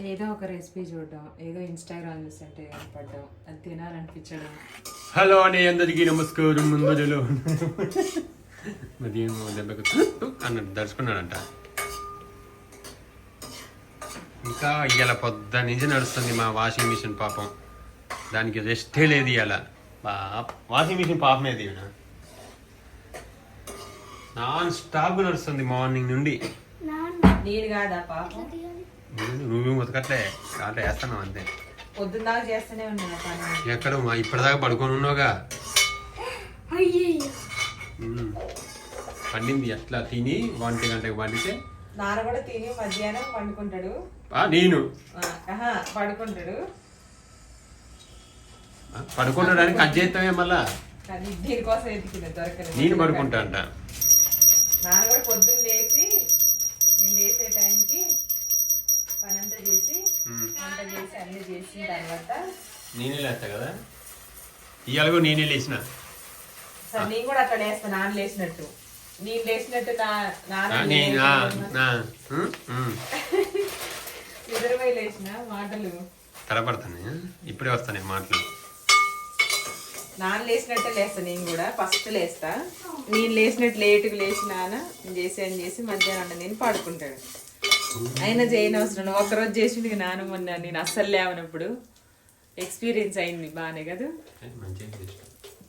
ఏదో ఒక రెసిపీ చూడడం ఏదో ఇన్స్టాగ్రామ్ చూస్తుంటే పడ్డం అది తినాలనిపించడం. హలో అని అందరికీ నమస్కారం. ముందరలో మదియం దెబ్బకు అన్నట్టు దడుచుకున్నాడంట. ఇంకా ఇవాళ పొద్దు నుంచి నడుస్తుంది మా వాషింగ్ మిషన్ పాపం. దానికి రెస్టే లేదు ఇవాళ వాషింగ్ మిషన్ పాపమే అది ఈవిడ. నాన్ స్టాప్ నడుస్తుంది మార్నింగ్ నుండి. నేను కాదా పాపం? నువ్వు ఉతకట్లే కాట వేస్తున్నావు అంతే. పొద్దున్న చేస్తూనే ఉన్నాను పని. ఎక్కడ మా ఇప్పటిదాకా పడుకొని ఉన్నావుగా? ఉమ్. పండింది ఎట్లా? తిని ఒంటి గంటకి పండితే? నాన్న కూడా తిని మధ్యాహ్నం పండుకుంటాడు. ఆ, నేను? ఆ, ఆహా, పడుకుంటాడు. ఆ, పడుకుంటాడానికి కట్ చేస్తామే మళ్ళా? కానీ దీనికోసం ఎతికిన దొరకలేదు? నేను పడుకుంటా అంట. నాన్న కూడా పొద్దున్న లేచి వంట చేసి అన్ని చేసిన తర్వాత నేనే లేస్తా కదా? ఇవాళ నేనే లేచిన సరే నేను కూడా అట్లా లేస్తాను నాన్న లేచినట్టు నేను లేచినట్టు నా ఆ, నాన్న నేను ఆ, నా, ఉమ్, ఉమ్. ఇరవై లేచిన మాటలు. తడబడతాను ఇప్పుడే వస్తాను మాటలు. నాన్న లేచినట్టే లేస్తా నేను కూడా ఫస్ట్ లేస్తా. నేను లేచినట్టు లేటుగా లేచినాన నేను చేసి అని చేసి మధ్యాహ్నం నేను పడుకుంటాడు. అయినా చేయని అవసరం. లేదు. ఒక్కరోజు చేసిండు ఇక నాన్న మొన్న నేను అస్సలు లేవనప్పుడు. ఎక్స్పీరియన్స్ అయింది బాగానే కదా.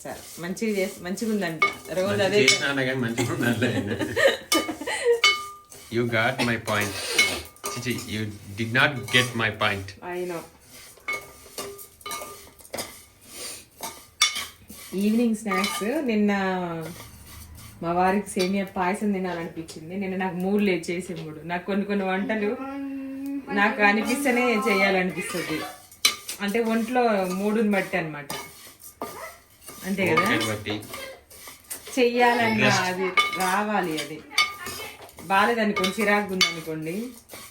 సరే మంచిగా చేసి మంచిగా ఉందంట. రోజు అదే యూ గాట్ మై పాయింట్ చిచి you did not get my point అయినో evening snacks నిన్న మా వారికి సేమియా పాయసం తినాలనిపించింది. నిన్న నాకు మూడు లేదు చేసే మూడు. నాకు కొన్ని కొన్ని వంటలు నాకు అనిపిస్తేనే చేయాలనిపిస్తుంది. అంటే ఒంట్లో మూడుని బట్టి అనమాట అంతే కదా? బట్టి. చెయ్యాలన్నా అది రావాలి అది. బాగాలేదనుకోండి చిరాకు ఉందనుకోండి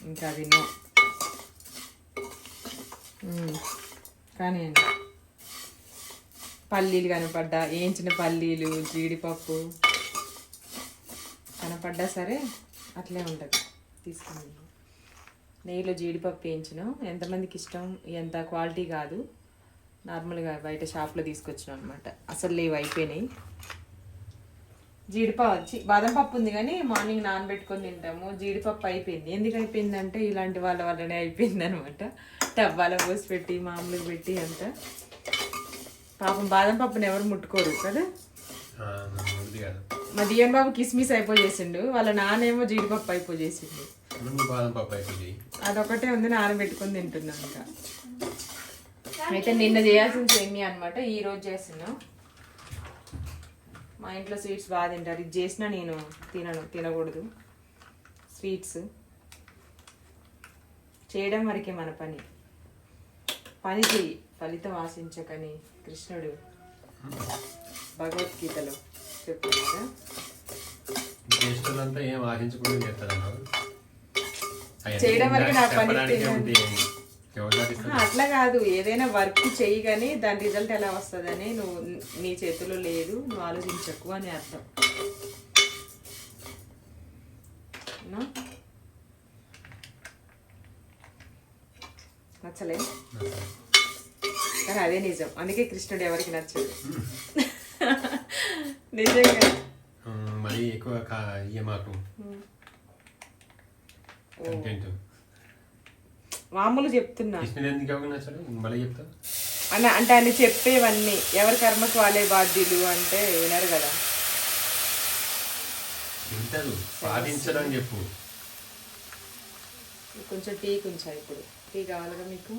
ఇంకా అది నో. కానీ పల్లీలు కనపడ్డా వేయించిన పల్లీలు జీడిపప్పు. పడ్డా సరే అట్లే ఉంటుంది. తీసుకుని నెయ్యిలో జీడిపప్పు వేయించినాం. ఎంతమందికి ఇష్టం? ఎంత క్వాలిటీ కాదు. నార్మల్గా బయట షాప్లో తీసుకొచ్చినాం అనమాట అసలు లేవు అయిపోయినాయి. జీడిపప్పు బాదం పప్పు ఉంది కానీ మార్నింగ్ నానబెట్టుకొని తింటాము. జీడిపప్పు అయిపోయింది. ఎందుకు అయిపోయింది అంటే ఇలాంటి వాళ్ళ వల్లనే అయిపోయింది అనమాట డబ్బాలో పోసి పెట్టి మామూలుగా పెట్టి అంతా. పాపం బాదం పప్పుని ఎవరు ముట్టుకోరు కదా? కాదు. మా దియన్ బాబు కిస్మిస్ అయిపోయేసిండు వాళ్ళ నానేమో జీడిపప్పు అయిపోయేసిండు. ముందు బాదం పప్పు అయిపోయింది అదొకటే ఉంది నానబెట్టుకొని తింటున్నాం ఇంకా. అయితే నిన్న చేయాల్సిన సేమియా అనమాట ఈ రోజు చేస్తున్నాం. మా ఇంట్లో స్వీట్స్ బాగా తింటారు. ఇది చేసినా నేను తినను తినకూడదు. స్వీట్స్. చేయడం వరకే మన పని. పని ఫలితం ఆశించకని కృష్ణుడు భగవద్గీతలో. చేస్తున్నంతా ఏం ఆశించకుండా చేస్తారన్నారు. చేయడం వరకు నా పని అట్లా కాదు. ఏదైనా వర్క్ చెయ్యి కానీ దాని రిజల్ట్ ఎలా వస్తుందని నువ్వు నీ చేతిలో లేదు. నువ్వు ఆలోచించకు అని అర్థం? నచ్చలే? కానీ అదే నిజం. అందుకే కృష్ణుడు ఎవరికి నచ్చడు. నిజంగా. మరీ ఎక్కువ కా ఇయ్య మాకు. కంటెంట్ మామూలు చెప్తున్నా. కృష్ణుడు ఎందుకు ఎవరు నచ్చాడు? మళ్ళీ చెప్తా. అన్న అంటే ఆయన చెప్పేవన్నీ. ఎవరి కర్మకు వాళ్ళే బాధ్యులు అంటే వినరు కదా. వింటారు. పాటించడం చెప్పు. కొంచెం టీ కొంచెం ఇప్పుడు? టీ కావాలిగా మీకు?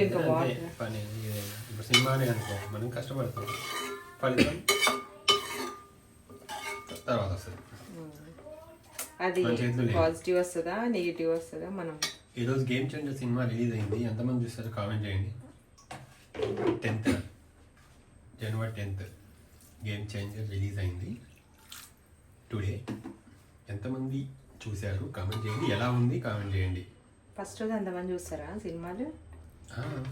ఇందులో ఇంకా వాటర్. పని ఏదైనా. ఇప్పుడు సినిమానే అనుకో మనం కష్టపడతాం. ఫలితం తర్వాత వస్తుంది. అది. పాజిటివ్ వస్తుందా నెగిటివ్ వస్తుందా? మనం ఈరోజు గేమ్ చేంజర్ సినిమా రిలీజ్ అయింది. ఎంతమంది చూస్తారో కామెంట్ చేయండి. టెన్త్. జనవరి టెన్త్ గేమ్ చేంజర్ రిలీజ్ అయింది. టుడే. ఎంతమంది చూశారు? కామెంట్ చేయండి. ఎలా ఉంది? కామెంట్ చేయండి. ఫస్ట్ రోజు అంతమంది చూస్తారా సినిమాలు?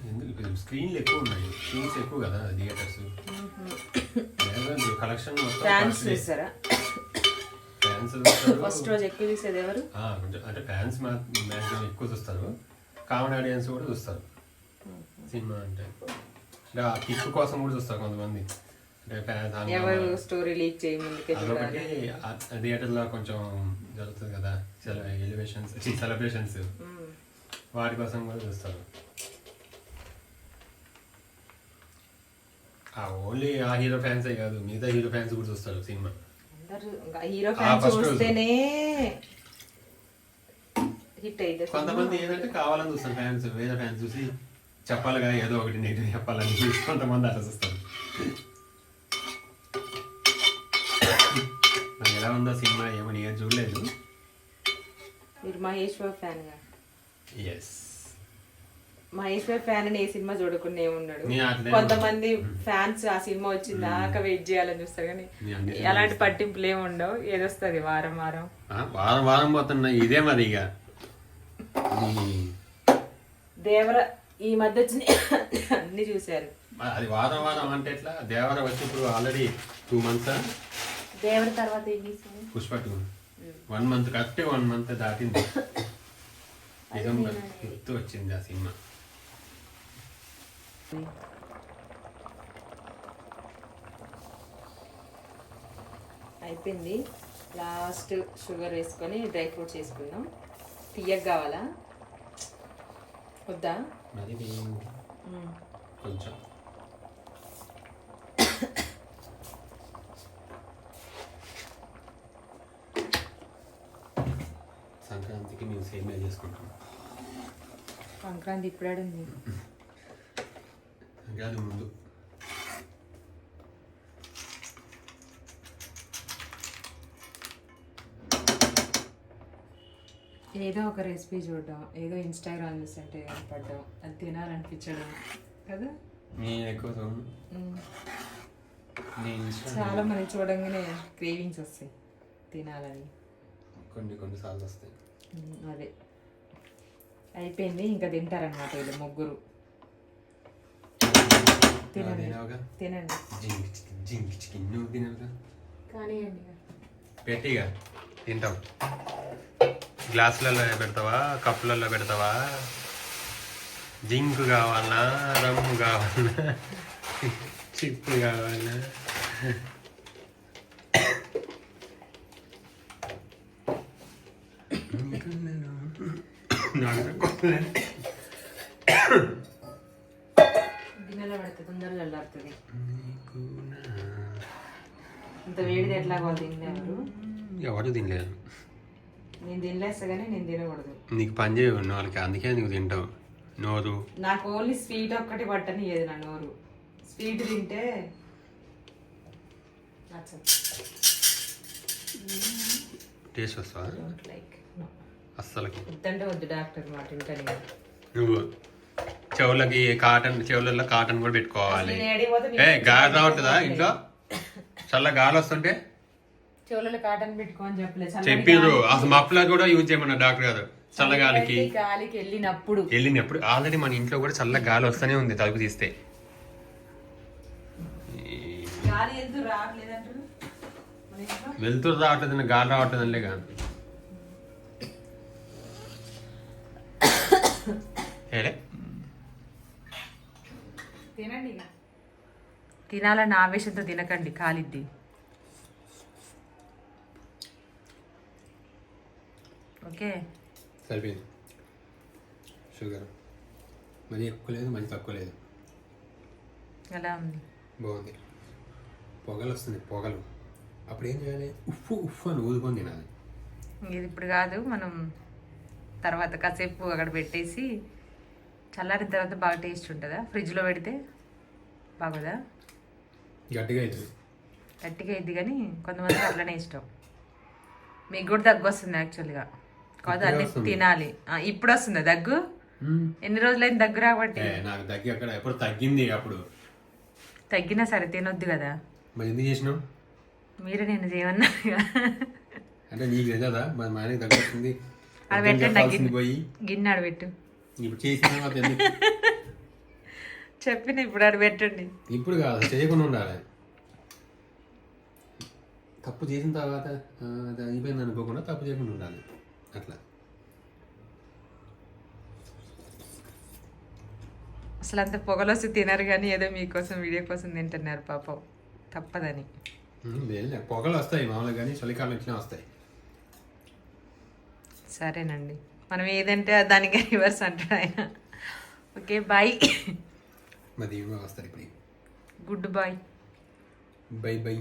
ఎందుకు? స్క్రీన్లు ఎక్కువ ఉన్నాయి. స్క్రీన్స్ ఎక్కువ కదా theatres. Collection fans fans first రోజు ఎక్కువ చూసేది ఎవరు? అంటే ఫ్యాన్స్ మ్యాక్సిమం ఎక్కువ చూస్తారు. కామన్ ఆడియన్స్ కూడా చూస్తారు. సినిమా అంటే. అంటే ఆ కిక్ కోసం కూడా చూస్తారు కొంతమంది. అంటే ఎవరు స్టోరీ లీక్ చేయ ముందుకే అదొకటి చూడాలి. థియేటర్లో కొంచెం జరుగుతుంది కదా. Elevations celebrations. వాటి కోసం కూడా చూస్తారు. ఓన్లీ ఆ హీరో ఫ్యాన్సే కాదు మిగతా హీరో ఫ్యాన్స్ కూడా చూస్తారు సినిమా. Hero fans. చూస్తేనే హిట్ అయితే కొంతమంది ఏంటంటే కావాలని చూస్తారు ఫ్యాన్స్ వేరే ఫ్యాన్స్ చూసి చెప్పాలిగా ఏదో ఒకటి నెగిటివ్ చెప్పాలని చూసి కొంతమంది అట్లా చూస్తారు. నాకు ఎలా ఉందో సినిమా ఏమో నేను చూడలేదు. మీరు మహేశ్వర్ ఫ్యాన్గా ఎస్ మహేశ్వర్ ఫ్యాన్ అని ఏ సినిమా చూడకుండా ఏమున్నాడు కొంతమంది ఫ్యాన్స్ ఆ సినిమా వచ్చిందాక వెయిట్ చేయాలని చూస్తారు కానీ ఎలాంటి పట్టింపులు ఏమి ఉండవు. ఏదొస్తుంది వారం వారం. వారం వారం పోతున్నా. ఇదే మరి ఇక. దేవర ఈ మధ్య వచ్చిన అన్ని చూశారు. అది వారం వారం అంటే ఎట్లా? దేవర వచ్చి ఇప్పుడు ఆల్రెడీ టూ మంత్స్ దేవర తర్వాత Pushpa two one month correct one month దాటింది. డిసెంబర్ ఫిఫ్త్ వచ్చింది ఆ సినిమా. అయిపోయింది. లాస్ట్ షుగర్ వేసుకొని డ్రై ఫ్రూట్స్ వేసుకుందాం. తీయగా కావాలా? వద్దా. కొంచెం. సంక్రాంతికి మేము సేమియా చేసుకుంటాం. సంక్రాంతి ఇప్పుడాడుంది. సంక్రాంతి ముందు. ఏదో ఒక రెసిపీ చూడడం ఏదో ఇన్స్టాగ్రామ్ చూస్తుంటే పడ్డం అది తినాలనిపించడం కదా? నేను ఎక్కువ చాలా మంది చూడంగానే క్రేవింగ్స్ వస్తాయి తినాలని. కొన్ని కొన్ని సార్లు వస్తాయి. అదే. అయిపోయింది ఇంకా తింటారనమాట వీళ్ళు ముగ్గురు. తినండి తినవుగా తినండి జింక్ చికెన్ జింక్ చికెన్ నువ్వు తినవుగా కానివ్వండి పెట్టిగా తింటాం గ్లాసులలో పెడతావా కప్పులలో పెడతావా జింక్ కావాలా రమ్ము కావాలా చిప్పు కావాలా నాకు గిన్నెలో పెడితే తొందరగా చల్లారుతుంది. ఇంత వేడిది ఎట్లా వాళ్ళు తినలేరు. ఎవరు తినలేదు నేను తినలేస్తా కానీ నేను తినకూడదు. నీకు పని చేయవు వాళ్ళకి అందుకే నీకు తింటావు? నోరు. నాకు ఓన్లీ స్వీట్ ఒక్కటి పట్టని ఏది నా నోరు. స్వీట్ తింటే టేస్ట్ వస్తావా? డోంట్ లైక్ అస్సలకి. వద్దంటే వద్దు డాక్టర్ మాట వింటాను నువ్వు. చెవులకి కాటన్ చెవులలో కాటన్ కూడా పెట్టుకోవాలి. ఏ గాలి రావట్లేదా ఇంట్లో? చల్ల గాలి వస్తుంటే? చెవులలో కాటన్ చెప్పలేదు గాలి- అసలు మఫ్లర్ కూడా యూజ్ చేయమన్నారు డాక్టర్ గారు. చల్లగాలికి గాలికి. వెళ్ళినప్పుడు. వెళ్ళినప్పుడు ఆల్రెడీ మన ఇంట్లో కూడా చల్ల గాలి వస్తూనే ఉంది తలుపు తీస్తే. వెళ్తురు రావట్లేదు గాలి రావట్లేదు అనిలే కానీ ఏలే? తినండి. తినాలన్న ఆవేశంతో తినకండి కాలిద్ది. ఓకే. సరిపోయింది. షుగర్. మరి ఎక్కువ లేదు మరి తక్కువ లేదు. ఎలా ఉంది? బాగుంది. పొగలు వస్తుంది పొగలు. అప్పుడు ఏం చేయాలి? ఉఫ్ఫు ఉఫ్ఫు అని ఊదుకొని తినాలి. ఇది ఇప్పుడు కాదు మనం తర్వాత కాసేపు అక్కడ పెట్టేసి చల్లారిన తర్వాత బాగా టేస్ట్ ఉంటుందా? ఫ్రిడ్జ్లో పెడితే బాగోదా? గట్టిగా అవుతుంది గట్టిగా అయింది కానీ కొంతమందికి అట్లనే ఇష్టం. మీకు కూడా దగ్గు వస్తుంది యాక్చువల్గా కాదు అన్ని. తినాలి. ఇప్పుడు వస్తుందా దగ్గు? ఎన్ని రోజులైంది దగ్గు రాబట్టి? నాకు తగ్గి అక్కడ ఎప్పుడు తగ్గింది అప్పుడు. తగ్గినా సరే తినొద్దు కదా. మరి ఎందుకు చేసినావు? మీరే నేను చేయమన్నా అంటే నీకు మరి మా దగ్గర అది పెట్టండి గిన్నె ఆడ పెట్టు ఇప్పుడు చేసిన తర్వాత ఎందుకు? చెప్పిన ఇప్పుడు ఆడ పెట్టండి. ఇప్పుడు కాదు చేయకుండా ఉండాలి. తప్పు చేసిన తర్వాత అది అయిపోయింది అనుకోకుండా తప్పు చేయకుండా ఉండాలి. అట్లా. అసలు అంత పొగలొస్తే తినరు కానీ ఏదో మీకోసం వీడియో కోసం తింటున్నారు పాపం. తప్పదని. పొగలు వస్తాయి మామూలుగా కానీ చలికాలం ఇట్లా వస్తాయి. సరేనండి. మనం ఏదంటే దానికి రివర్స్ అంటాడు ఆయన. Okay boy good boy bye bye.